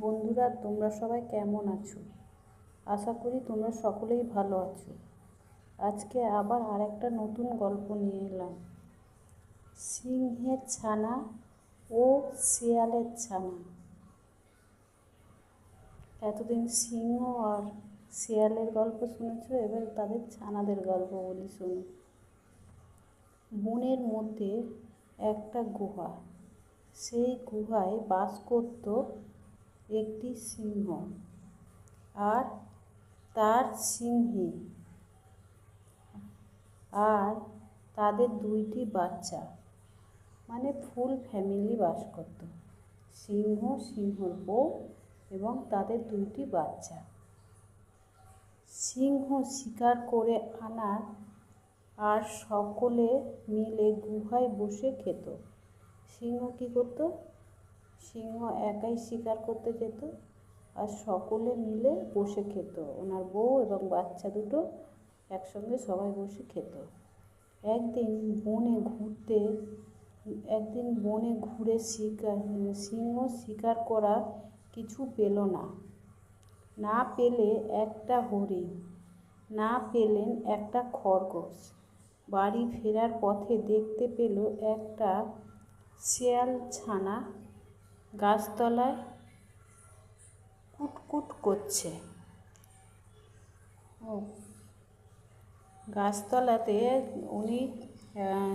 বন্ধুরা, তোমরা সবাই কেমন আছো? আশা করি তোমরা সকলেই ভালো আছো। আজকে আবার আর একটা নতুন গল্প নিয়ে এলাম। সিংহের ছানা ও শিয়ালের ছানা। এতদিন সিংহ আর শিয়ালের গল্প শুনেছো, এবার তাদের ছানাদের গল্প বলি শোনো। বনের মধ্যে একটা গুহা। সেই গুহায় বাস করত একটি সিংহ। আর তার সিংহী। আর তাদের দুইটি বাচ্চা। মানে ফুল ফ্যামিলি বাস করত। সিংহ, সিংহর বউ এবং তাদের দুইটি বাচ্চা। সিংহ শিকার করে আনার আর সকলে মিলে গুহায় বসে খেত। সিংহ কী করতো? সিংহ একাই শিকার করতে যেত আর সকলে মিলে বসে খেত। ওনার বউ এবং বাচ্চা দুটো একসঙ্গে সবাই বসে খেত। একদিন বনে ঘুরতে, একদিন বনে ঘুরে শিকার, সিংহ শিকার করা কিছু পেল না। না পেলে একটা হরিণ, না পেলেন একটা খরগোশ। বাড়ি ফেরার পথে দেখতে পেল একটা শেয়াল ছানা গাছতলায় কুটকুট করছে। ও। গাছতলাতে উনি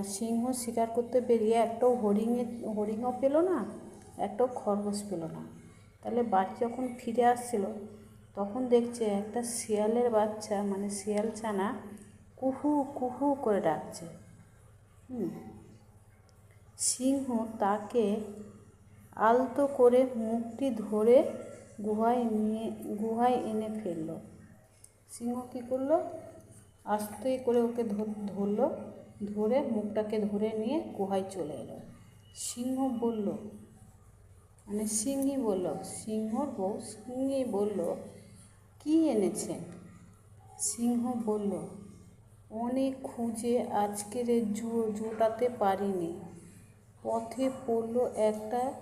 সিংহ শিকার করতে বেরিয়ে একটাও হরিণের হরিণও পেল না একটাও খরগোশ পেল না। তাহলে বাড়ি যখন ফিরে আসছিল, তখন দেখছে একটা শিয়ালের বাচ্চা মানে শিয়াল ছানা, কুহু কুহু করে ডাকছে। হুম। সিংহ তাকে আলতো করে মুখটি ধরে গুহায় নিয়ে, গুহায় এনে ফেলল। সিংহ কী করল? আস্তে করে ওকে ধরলো, ধরে মুখটাকে ধরে নিয়ে গুহায় চলে এলো। সিংহ বলল মানে সিংহী বলল, সিংহর বউ সিংহী বলল, কি এনেছেন সিংহ বলল, অনেক খুঁজে আজকের জোটাতে পারিনি। পথে পড়ল একটা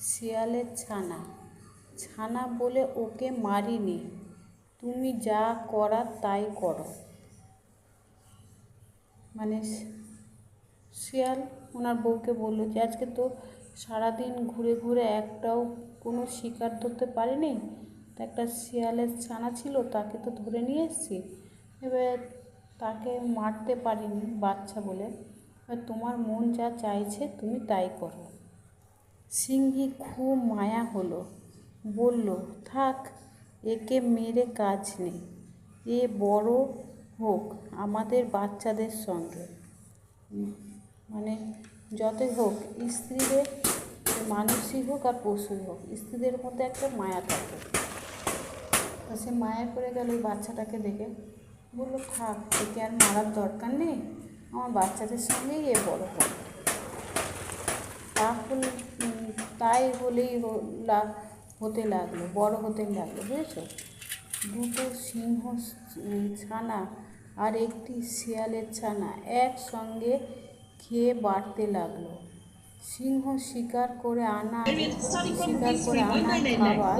শিয়ালের ছানা। ছানা বলে ওকে মারিনি। তুমি যা করার তাই করো। মানে শিয়াল ওনার বউকে বলল যে, আজকে তো সারাদিন ঘুরে ঘুরে একটাও কোনো শিকার ধরতে পারিনি। তা একটা শিয়ালের ছানা ছিল, তাকে তো ধরে নিয়ে এসেছি। এবার তাকে মারতে পারিনি বাচ্চা বলে। এবার তোমার মন যা চাইছে তুমি তাই করো। সিংহী খুব মায়া হলো। বলল, থাক, একে মেরে কাজ নেই। এ বড় হোক আমাদের বাচ্চাদের সঙ্গে। মানে যতই হোক, স্ত্রীদের, মানুষই হোক আর পশুই হোক, স্ত্রীদের মধ্যে একটা মায়া থাকে। তা সে মায়া করে গেল ওই বাচ্চাটাকে দেখে। বলল, থাক, একে আর মারার দরকার নেই। আমার বাচ্চাদের সঙ্গেই এ বড় হোক। তাহলে তাই হলেই হতে লাগল, বড় হতে লাগল, বুঝেছ? দুটো সিংহ ছানা আর একটি শিয়ালের ছানা একসঙ্গে খেয়ে বাড়তে লাগল। সিংহ শিকার করে আনা শিকার করে আনা খাবার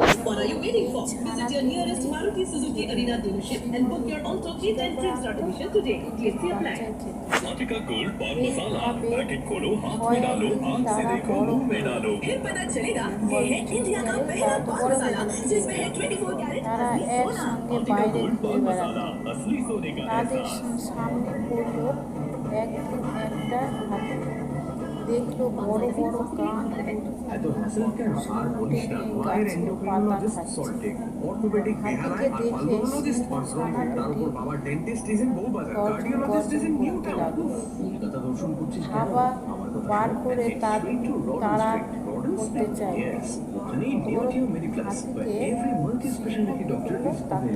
তারা এর সঙ্গে বাইরে ঘুরে বেড়াতো তাদের সামনে পড়ল। এক একটা হাতে। দেখল বড় বড় কান? অর্থোপেডিক হেয়ারায় আর পালমোনোলজিস্ট তার দর্শন করছিস কেন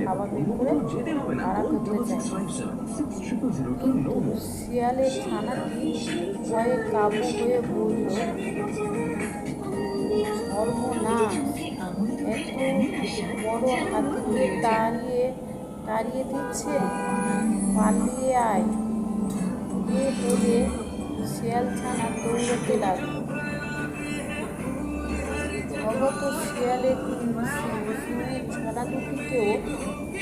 খাবার বার। করে করতে চাই। না. শিয়ালের ছানাটি ভয়ে কাবু হয়ে বলল সর্বনাশ এত বড় হাতিকে তাড়িয়ে তাড়িয়ে দিচ্ছে? পালিয়ে আয়। এ বলে শিয়াল ছানা দৌড়তে লাগল। স্বগত শিয়ালের সিংহের ছানা দুটিকেও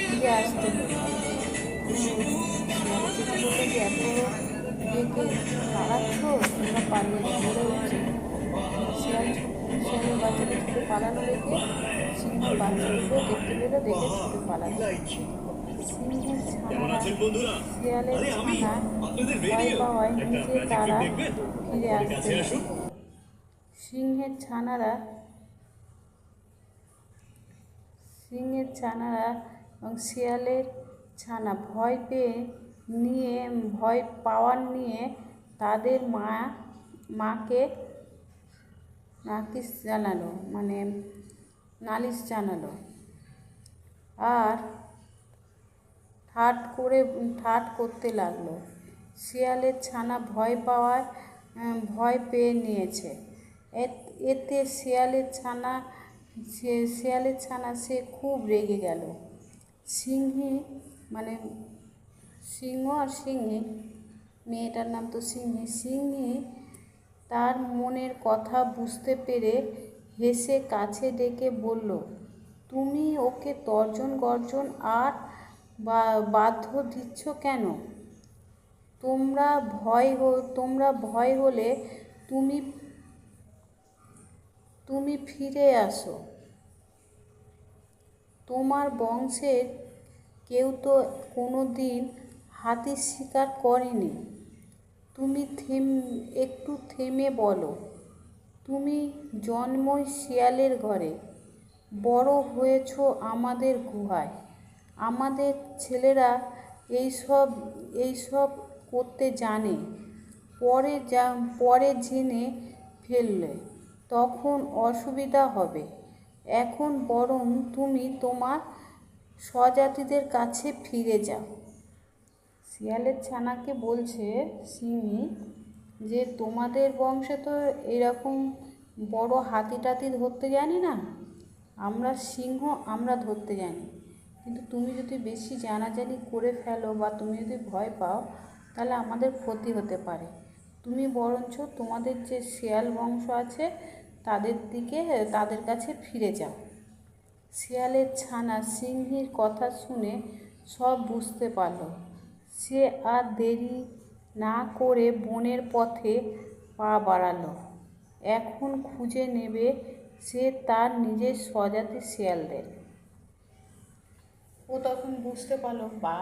ফিরে আসতে যে এত ডেকে পালাচ্ছ তোমরা পালিয়ে ধরে উঠছে। শিয়াল শিয়ালের ছুটে পালানো দেখে বাচ্চাগুলো দেখতে পেল দেখে ছুটে শিয়ালের ছানা ভয় রেডিও পাওয়ায় নিজে তারা ফিরে লাগল। সিংহের ছানারা সিংহের ছানারা এবং শিয়ালের ছানা ভয় পেয়ে নিয়ে, ভয় পাওয়ার নিয়ে তাদের মা, মাকে নালিশ জানালো মানে নালিশ জানালো। আর ঠাট করে, ঠাট করতে লাগল। শিয়ালের ছানা ভয় পাওয়ায় ভয় পেয়ে নিয়েছে। এতে শিয়ালের ছানা সে শেয়ালের ছানা, সে খুব রেগে গেল। সিংহী মানে সিংহ আর সিংহী, মেয়েটার নাম তো সিংহী। সিংহী তার মনের কথা বুঝতে পেরে হেসে কাছে ডেকে বলল, তুমি ওকে তর্জন গর্জন আর বা, বাধ্য দিচ্ছ কেন? তোমরা ভয় তোমরা ভয় হলে তুমি তুমি ফিরে আসো। তোমার বংশের কেউ তো কোনো দিন হাতি শিকার করেনি। তুমি থেম, একটু থেমে বলো। তুমি জন্মই শিয়ালের ঘরে। বড় হয়েছ আমাদের গুহায়। আমাদের ছেলেরা এইসব এইসব করতে জানে, পরে যা, পরে জেনে ফেললে। তখন অসুবিধা হবে। এখন বরং তুমি তোমার স্বজাতিদের কাছে ফিরে যাও। শিয়ালের ছানাকে বলছে সিংহি যে তোমাদের বংশে তো এরকম বড় হাতি টাতি ধরতে জানি না। আমরা সিংহ, আমরা ধরতে জানি। কিন্তু তুমি যদি বেশি জানাজানি করে ফেলো বা তুমি যদি ভয় পাও, তাহলে আমাদের ক্ষতি হতে পারে। তুমি বরঞ্চ তোমাদের যে শিয়াল বংশ আছে, তাদের দিকে, তাদের কাছে ফিরে যাও। শিয়ালের ছানা সিংহীর কথা শুনে সব বুঝতে পারল। সে আর দেরি না করে বনের পথে পা বাড়ালো। এখন খুঁজে নেবে সে তার নিজের স্বজাতি শিয়ালদের। ও তখন বুঝতে পারল বা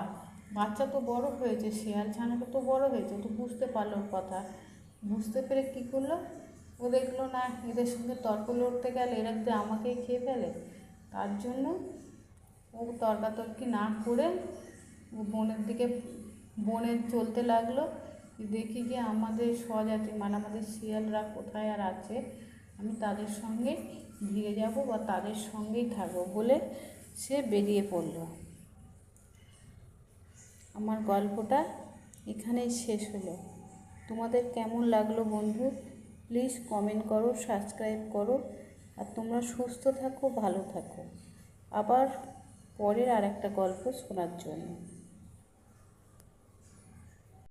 বাচ্চা তো বড় হয়েছে, শিয়াল ছানাটা তো বড় হয়েছে তো বুঝতে পারল কথা। বুঝতে পেরে কী করল? ও দেখল, না, এদের সঙ্গে তর্ক লড়তে গেলে এরা যদি আমাকেই খেয়ে ফেলে, তার জন্য ও তর্কাতর্কি না করে ও বনের দিকে, বনে চলতে লাগল। দেখি যে আমাদের স্বজাতি মানে আমাদের শিয়ালরা কোথায় আর আছে, আমি তাদের সঙ্গে ভিড়ে যাব বা তাদের সঙ্গেই থাকব বলে সে বেরিয়ে পড়ল। আমার গল্পটা এখানেই শেষ হলো। তোমাদের কেমন লাগল বন্ধু? প্লিজ কমেন্ট করো সাবস্ক্রাইব করো আর তোমরা সুস্থ থাকো, ভালো থাকো। আবার পরের আর একটা গল্প শোনার জন্য।